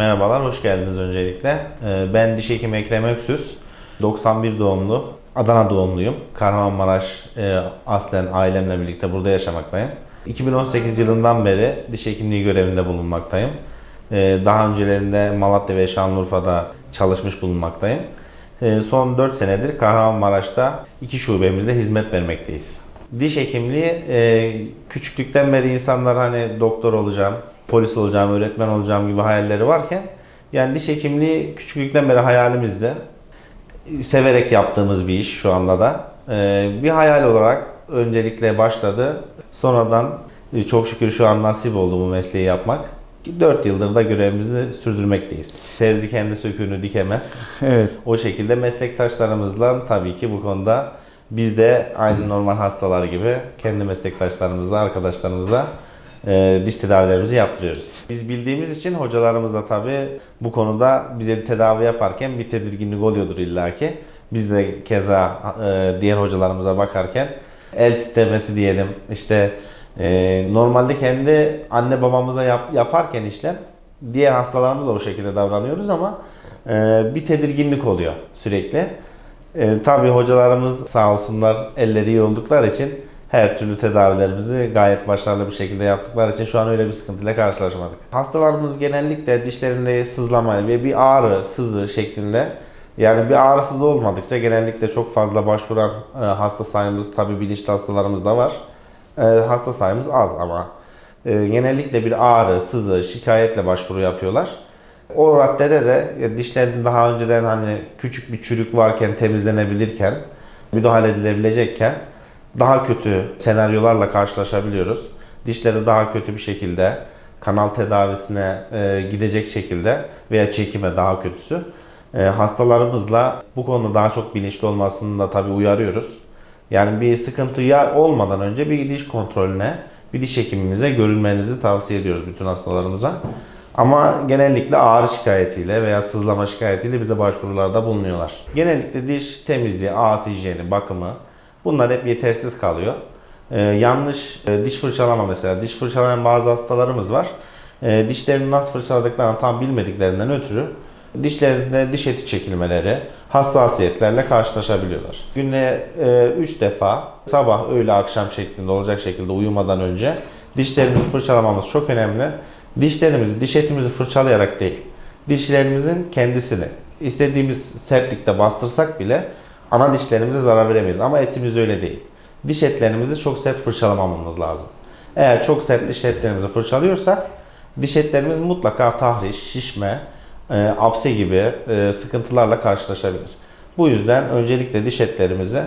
Merhabalar, hoş geldiniz öncelikle. Ee, Ben diş hekimi Ekrem Öksüz. 91 doğumlu, Adana doğumluyum. Kahramanmaraş e, aslen ailemle birlikte burada yaşamaktayım. 2018 yılından beri diş hekimliği görevinde bulunmaktayım. Ee, Daha öncelerinde Malatya ve Şanlıurfa'da çalışmış bulunmaktayım. Ee, Son 4 senedir Kahramanmaraş'ta iki şubemizde hizmet vermekteyiz. Diş hekimliği e, küçüklükten beri insanlar hani doktor olacağım, polis olacağım, öğretmen olacağım gibi hayalleri varken yani diş hekimliği küçüklükten beri hayalimizde. Severek yaptığımız bir iş şu anda da. E, Bir hayal olarak öncelikle başladı. Sonradan e, çok şükür şu an nasip oldu bu mesleği yapmak. 4 yıldır da görevimizi sürdürmekteyiz. Terzi kendi söküğünü dikemez. Evet. O şekilde meslektaşlarımızla tabii ki bu konuda biz de aynı normal hastalar gibi kendi meslektaşlarımıza, arkadaşlarımıza e, diş tedavilerimizi yaptırıyoruz. Biz bildiğimiz için hocalarımız da tabii bu konuda bize tedavi yaparken bir tedirginlik oluyordur illaki. Biz de keza e, diğer hocalarımıza bakarken el titremesi diyelim işte e, normalde kendi anne babamıza yap- yaparken işlem diğer hastalarımız da o şekilde davranıyoruz ama e, bir tedirginlik oluyor sürekli. E, tabii hocalarımız sağ olsunlar elleri iyi oldukları için her türlü tedavilerimizi gayet başarılı bir şekilde yaptıkları için şu an öyle bir sıkıntıyla karşılaşmadık. Hastalarımız genellikle dişlerinde sızlama ve bir ağrı, sızı şeklinde yani bir ağrısı da olmadıkça genellikle çok fazla başvuran e, hasta sayımız tabii bilinçli hastalarımız da var. E, hasta sayımız az ama e, genellikle bir ağrı, sızı, şikayetle başvuru yapıyorlar. O raddede de ya dişlerin daha önceden hani küçük bir çürük varken temizlenebilirken, müdahale edilebilecekken daha kötü senaryolarla karşılaşabiliyoruz. Dişleri daha kötü bir şekilde kanal tedavisine e, gidecek şekilde veya çekime daha kötüsü e, hastalarımızla bu konuda daha çok bilinçli olmasını da tabii uyarıyoruz. Yani bir sıkıntı ya olmadan önce bir diş kontrolüne, bir diş hekimimize görünmenizi tavsiye ediyoruz bütün hastalarımıza. Ama genellikle ağrı şikayetiyle veya sızlama şikayetiyle bize başvurularda bulunuyorlar. Genellikle diş temizliği, ağız hijyeni, bakımı bunlar hep yetersiz kalıyor. Ee, yanlış e, diş fırçalama mesela. Diş fırçalayan bazı hastalarımız var. Ee, dişlerini nasıl fırçaladıklarını tam bilmediklerinden ötürü dişlerinde diş eti çekilmeleri, hassasiyetlerle karşılaşabiliyorlar. Günde 3 defa sabah, öğle, akşam şeklinde olacak şekilde uyumadan önce dişlerimizi fırçalamamız çok önemli. Dişlerimizi, diş etimizi fırçalayarak değil, dişlerimizin kendisini istediğimiz sertlikte bastırsak bile ana dişlerimize zarar veremeyiz. Ama etimiz öyle değil. Diş etlerimizi çok sert fırçalamamamız lazım. Eğer çok sert diş etlerimizi fırçalıyorsak diş etlerimiz mutlaka tahriş, şişme, e, apse gibi e, sıkıntılarla karşılaşabilir. Bu yüzden öncelikle diş etlerimizi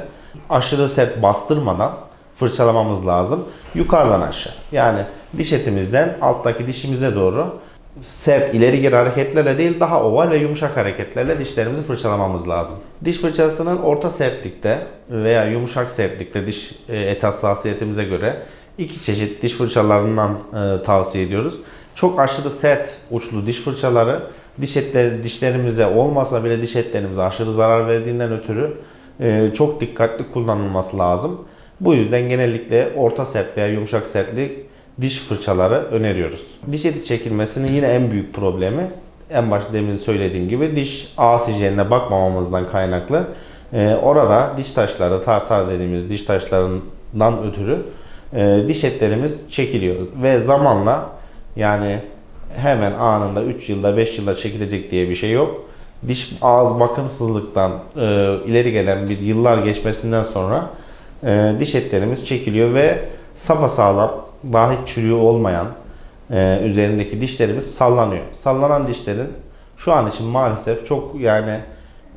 aşırı sert bastırmadan fırçalamamız lazım. Yukarıdan aşağı. Yani diş etimizden alttaki dişimize doğru sert ileri geri hareketlerle değil daha oval ve yumuşak hareketlerle dişlerimizi fırçalamamız lazım. Diş fırçasının orta sertlikte veya yumuşak sertlikte diş e, et hassasiyetimize göre iki çeşit diş fırçalarından e, tavsiye ediyoruz. Çok aşırı sert uçlu diş fırçaları diş etleri dişlerimize olmasa bile diş etlerimize aşırı zarar verdiğinden ötürü e, çok dikkatli kullanılması lazım. Bu yüzden genellikle orta sert veya yumuşak sertlik diş fırçaları öneriyoruz. Diş eti çekilmesinin yine en büyük problemi en başta demin söylediğim gibi diş ağız hijyenine bakmamamızdan kaynaklı. Ee, orada diş taşları, tartar dediğimiz diş taşlarından ötürü e, diş etlerimiz çekiliyor ve zamanla yani hemen anında 3 yılda 5 yılda çekilecek diye bir şey yok. Diş ağız bakımsızlıktan e, ileri gelen bir yıllar geçmesinden sonra e, diş etlerimiz çekiliyor ve sapasağlam, daha hiç çürüğü olmayan e, üzerindeki dişlerimiz sallanıyor. Sallanan dişlerin şu an için maalesef çok yani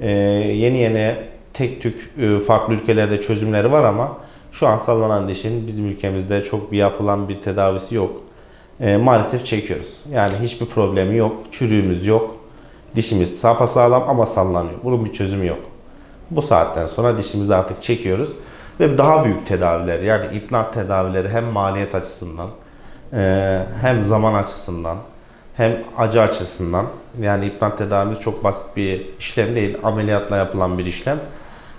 e, yeni yeni tek tük e, farklı ülkelerde çözümleri var ama şu an sallanan dişin bizim ülkemizde çok bir yapılan bir tedavisi yok. E, maalesef çekiyoruz. Yani hiçbir problemi yok, çürüğümüz yok. Dişimiz sapasağlam ama sallanıyor. Bunun bir çözümü yok. Bu saatten sonra dişimizi artık çekiyoruz ve daha büyük tedaviler yani implant tedavileri hem maliyet açısından e, hem zaman açısından hem acı açısından yani implant tedavimiz çok basit bir işlem değil. Ameliyatla yapılan bir işlem.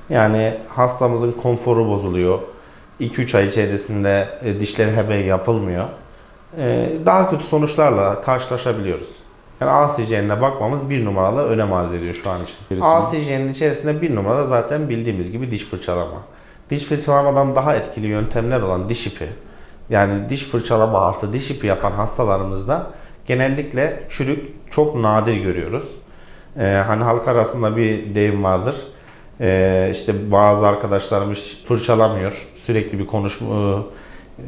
Yani hastamızın konforu bozuluyor. 2-3 ay içerisinde e, dişleri hemen yapılmıyor. E, daha kötü sonuçlarla karşılaşabiliyoruz. Yani ağız hijyenine bakmamız bir numaralı önem arz ediyor şu an için. Ağız hijyeninin içerisinde bir numara zaten bildiğimiz gibi diş fırçalama. Diş fırçalamadan daha etkili yöntemler olan diş ipi, yani diş fırçalama artı diş ipi yapan hastalarımızda genellikle çürük çok nadir görüyoruz. Ee, hani halk arasında bir deyim vardır. Ee, işte bazı arkadaşlarımız fırçalamıyor. Sürekli bir konuşma,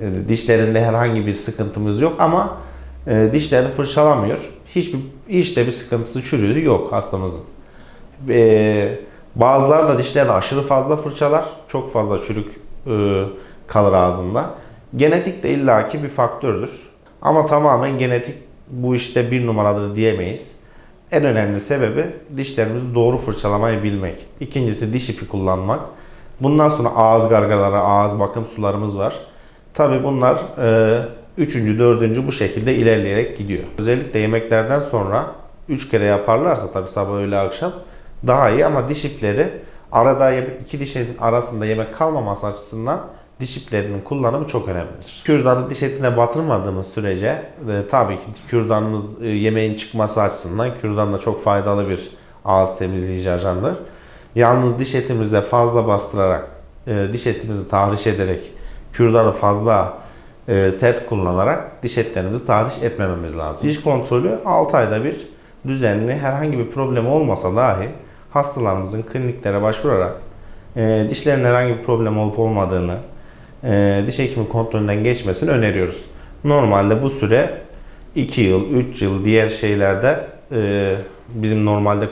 e, dişlerinde herhangi bir sıkıntımız yok ama e, dişlerini fırçalamıyor. Hiçbir işte bir sıkıntısı çürüğü yok hastamızın. Ee, bazıları da dişlerini aşırı fazla fırçalar. Çok fazla çürük e, kalır ağzında. Genetik de illaki bir faktördür. Ama tamamen genetik bu işte bir numaradır diyemeyiz. En önemli sebebi dişlerimizi doğru fırçalamayı bilmek. İkincisi diş ipi kullanmak. Bundan sonra ağız gargaraları, ağız bakım sularımız var. Tabi bunlar e, üçüncü, dördüncü bu şekilde ilerleyerek gidiyor. Özellikle yemeklerden sonra üç kere yaparlarsa tabi sabah öğle akşam daha iyi ama diş ipleri arada iki dişin arasında yemek kalmaması açısından diş iplerinin kullanımı çok önemlidir. Kürdanı diş etine batırmadığımız sürece e, tabii ki kürdanımız e, yemeğin çıkması açısından kürdan da çok faydalı bir ağız temizleyici ajandır. Yalnız diş etimizde fazla bastırarak, e, diş etimizi tahriş ederek, kürdanı fazla e, sert kullanarak diş etlerimizi tahriş etmememiz lazım. Diş kontrolü 6 ayda bir düzenli herhangi bir problem olmasa dahi hastalarımızın kliniklere başvurarak e, dişlerin herhangi bir problem olup olmadığını, e, diş hekimi kontrolünden geçmesini öneriyoruz. Normalde bu süre 2 yıl, 3 yıl diğer şeylerde e, bizim normalde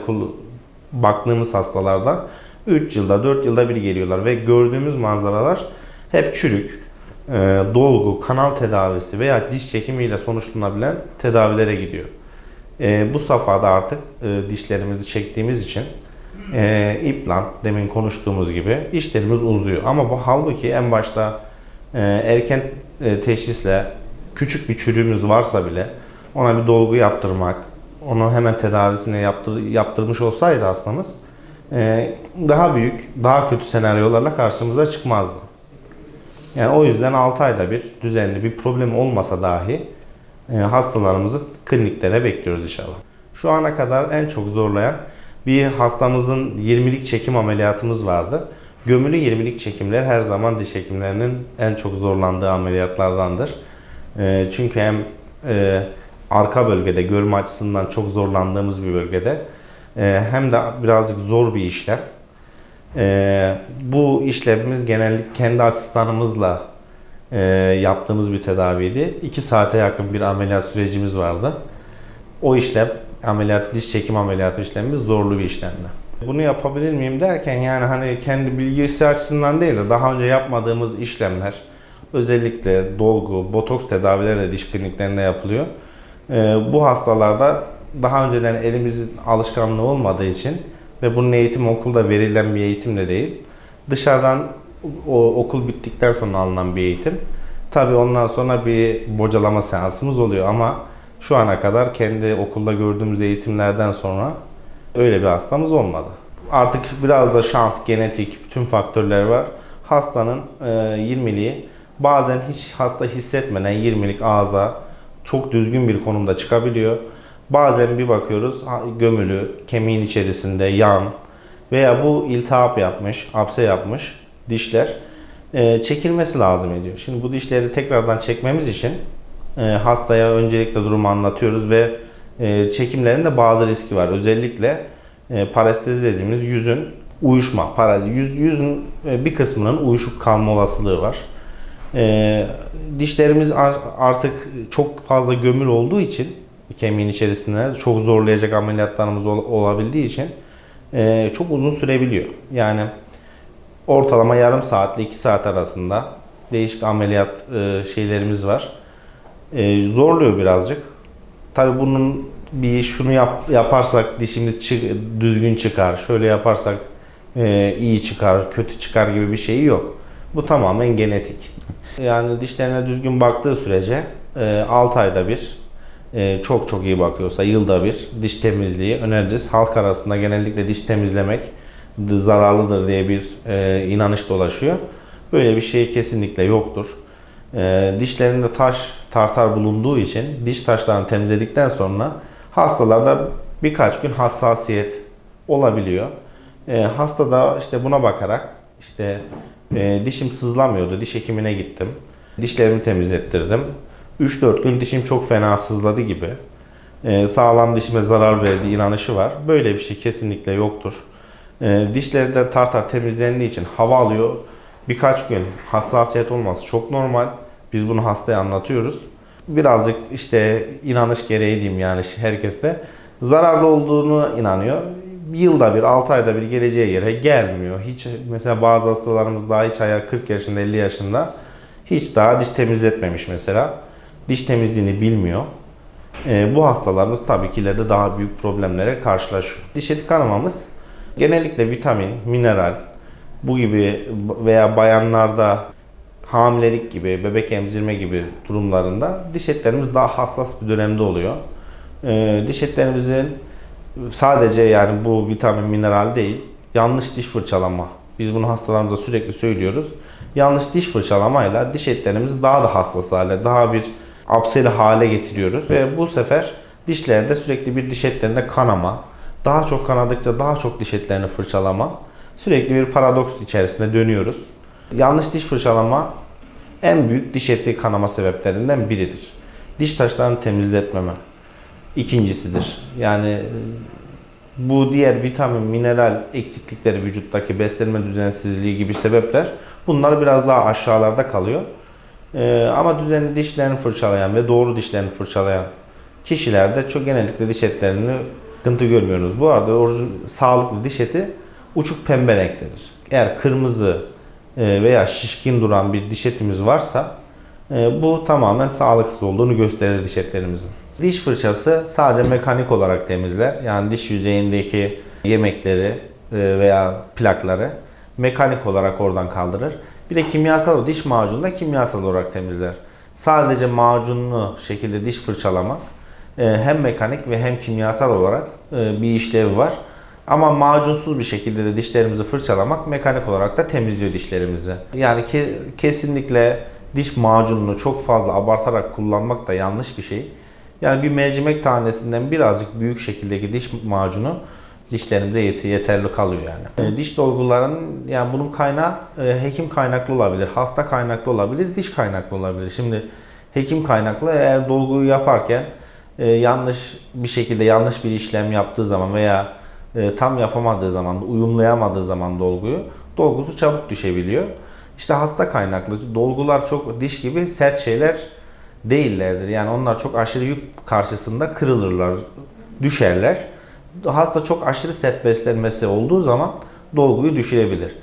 baktığımız hastalarda 3 yılda 4 yılda bir geliyorlar ve gördüğümüz manzaralar hep çürük, e, dolgu, kanal tedavisi veya diş çekimiyle sonuçlanabilen tedavilere gidiyor. E, bu safhada artık e, dişlerimizi çektiğimiz için e, implant demin konuştuğumuz gibi işlerimiz uzuyor. Ama bu halbuki en başta e, erken e, teşhisle küçük bir çürüğümüz varsa bile ona bir dolgu yaptırmak, onu hemen tedavisini yaptır, yaptırmış olsaydı hastamız e, daha büyük, daha kötü senaryolarla karşımıza çıkmazdı. Yani o yüzden 6 ayda bir düzenli bir problem olmasa dahi e, hastalarımızı kliniklere bekliyoruz inşallah. Şu ana kadar en çok zorlayan bir hastamızın 20'lik çekim ameliyatımız vardı. Gömülü 20'lik çekimler her zaman diş hekimlerinin en çok zorlandığı ameliyatlardandır. E, çünkü hem e, arka bölgede görme açısından çok zorlandığımız bir bölgede e, hem de birazcık zor bir işlem. E, bu işlemimiz genellikle kendi asistanımızla e, yaptığımız bir tedaviydi. 2 saate yakın bir ameliyat sürecimiz vardı. O işlem, ameliyat, diş çekim ameliyatı işlemimiz zorlu bir işlemdi. Bunu yapabilir miyim derken yani hani kendi bilgisi açısından değil de daha önce yapmadığımız işlemler, özellikle dolgu, botoks tedavileri de diş kliniklerinde yapılıyor. Ee, bu hastalarda daha önceden elimizin alışkanlığı olmadığı için ve bunun eğitim okulda verilen bir eğitim de değil. Dışarıdan o okul bittikten sonra alınan bir eğitim. Tabii ondan sonra bir bocalama seansımız oluyor ama şu ana kadar kendi okulda gördüğümüz eğitimlerden sonra öyle bir hastamız olmadı. Artık biraz da şans, genetik, bütün faktörler var. Hastanın e, 20'liği bazen hiç hasta hissetmeden 20'lik ağza çok düzgün bir konumda çıkabiliyor. Bazen bir bakıyoruz gömülü, kemiğin içerisinde yan veya bu iltihap yapmış, apse yapmış dişler e, çekilmesi lazım ediyor. Şimdi bu dişleri tekrardan çekmemiz için hastaya öncelikle durumu anlatıyoruz ve e, çekimlerin de bazı riski var. Özellikle e, parestezi dediğimiz yüzün uyuşma, para, yüz, yüzün e, bir kısmının uyuşuk kalma olasılığı var. E, dişlerimiz ar- artık çok fazla gömül olduğu için kemiğin içerisinde çok zorlayacak ameliyatlarımız ol- olabildiği için e, çok uzun sürebiliyor. Yani ortalama yarım saatle 2 saat arasında değişik ameliyat e, şeylerimiz var. E, zorluyor birazcık. Tabi bunun bir şunu yap, yaparsak dişimiz çı- düzgün çıkar, şöyle yaparsak e, iyi çıkar, kötü çıkar gibi bir şeyi yok. Bu tamamen genetik. Yani dişlerine düzgün baktığı sürece e, 6 ayda bir e, çok çok iyi bakıyorsa yılda bir diş temizliği öneririz. Halk arasında genellikle diş temizlemek zararlıdır diye bir e, inanış dolaşıyor. Böyle bir şey kesinlikle yoktur. E, dişlerinde taş, tartar bulunduğu için diş taşlarını temizledikten sonra Hastalarda birkaç gün hassasiyet olabiliyor. E, hasta da işte buna bakarak işte e, dişim sızlamıyordu. Diş hekimine gittim. Dişlerimi temizlettirdim. 3-4 gün dişim çok fena sızladı gibi. E, sağlam dişime zarar verdiği inanışı var. Böyle bir şey kesinlikle yoktur. E, dişleri de tartar temizlendiği için hava alıyor. Birkaç gün hassasiyet olması çok normal. Biz bunu hastaya anlatıyoruz. Birazcık işte inanış gereği diyeyim yani herkeste zararlı olduğunu inanıyor. Yılda bir, 6 ayda bir geleceği yere gelmiyor. Hiç mesela bazı hastalarımız daha hiç ayağı 40 yaşında, 50 yaşında hiç daha diş temizletmemiş mesela. Diş temizliğini bilmiyor. Ee, bu hastalarımız tabii ki ileride daha büyük problemlere karşılaşıyor. Diş eti kanamamız genellikle vitamin, mineral bu gibi veya bayanlarda hamilelik gibi, bebek emzirme gibi durumlarında diş etlerimiz daha hassas bir dönemde oluyor. Ee, diş etlerimizin sadece yani bu vitamin, mineral değil, yanlış diş fırçalama. Biz bunu hastalarımıza sürekli söylüyoruz. Yanlış diş fırçalamayla diş etlerimizi daha da hassas hale, daha bir apseli hale getiriyoruz. Ve bu sefer dişlerde sürekli bir diş etlerinde kanama, daha çok kanadıkça daha çok diş etlerini fırçalama, sürekli bir paradoks içerisinde dönüyoruz. Yanlış diş fırçalama en büyük diş eti kanama sebeplerinden biridir. Diş taşlarını temizletmeme ikincisidir. Yani e, bu diğer vitamin, mineral eksiklikleri vücuttaki beslenme düzensizliği gibi sebepler bunlar biraz daha aşağılarda kalıyor. Ee, ama düzenli dişlerini fırçalayan ve doğru dişlerini fırçalayan kişilerde çok genellikle diş etlerini sıkıntı görmüyoruz. Bu arada orijin, sağlıklı diş eti uçuk pembe renktedir. Eğer kırmızı e, veya şişkin duran bir diş etimiz varsa e, bu tamamen sağlıksız olduğunu gösterir diş etlerimizin. Diş fırçası sadece mekanik olarak temizler. Yani diş yüzeyindeki yemekleri e, veya plakları mekanik olarak oradan kaldırır. Bir de kimyasal diş macunu da kimyasal olarak temizler. Sadece macunlu şekilde diş fırçalamak hem mekanik ve hem kimyasal olarak bir işlevi var. Ama macunsuz bir şekilde de dişlerimizi fırçalamak mekanik olarak da temizliyor dişlerimizi. Yani ke- kesinlikle diş macununu çok fazla abartarak kullanmak da yanlış bir şey. Yani bir mercimek tanesinden birazcık büyük şekildeki diş macunu dişlerimize yet- yeterli kalıyor yani. E, diş dolguların yani bunun kaynağı e, hekim kaynaklı olabilir, hasta kaynaklı olabilir, diş kaynaklı olabilir. Şimdi hekim kaynaklı eğer dolguyu yaparken e, yanlış bir şekilde yanlış bir işlem yaptığı zaman veya e, tam yapamadığı zaman, uyumlayamadığı zaman dolguyu, dolgusu çabuk düşebiliyor. İşte hasta kaynaklı dolgular çok diş gibi sert şeyler değillerdir. Yani onlar çok aşırı yük karşısında kırılırlar, düşerler. Hasta çok aşırı sert beslenmesi olduğu zaman dolguyu düşürebilir.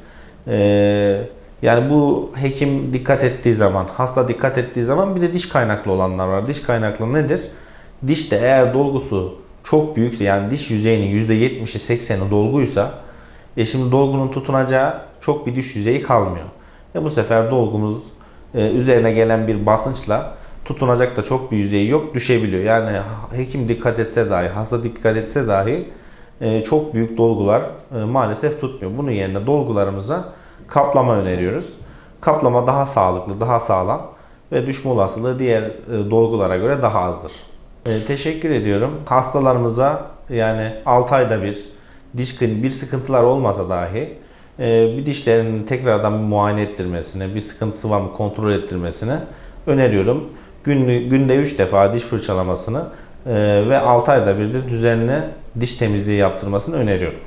Ee, yani bu hekim dikkat ettiği zaman, hasta dikkat ettiği zaman bir de diş kaynaklı olanlar var. Diş kaynaklı nedir? Dişte eğer dolgusu çok büyükse yani diş yüzeyinin %70'i 80'i dolguysa e şimdi dolgunun tutunacağı çok bir diş yüzeyi kalmıyor. E bu sefer dolgumuz e, üzerine gelen bir basınçla tutunacak da çok bir yüzeyi yok düşebiliyor. Yani hekim dikkat etse dahi, hasta dikkat etse dahi e, çok büyük dolgular e, maalesef tutmuyor. Bunun yerine dolgularımıza kaplama öneriyoruz. Kaplama daha sağlıklı, daha sağlam ve düşme olasılığı diğer e, dolgulara göre daha azdır. E, teşekkür ediyorum. Hastalarımıza yani 6 ayda bir diş bir sıkıntılar olmasa dahi e, bir dişlerinin tekrardan bir muayene ettirmesini, bir sıkıntısı var mı kontrol ettirmesini öneriyorum. Günlü, günde 3 defa diş fırçalamasını e, ve 6 ayda bir de düzenli diş temizliği yaptırmasını öneriyorum.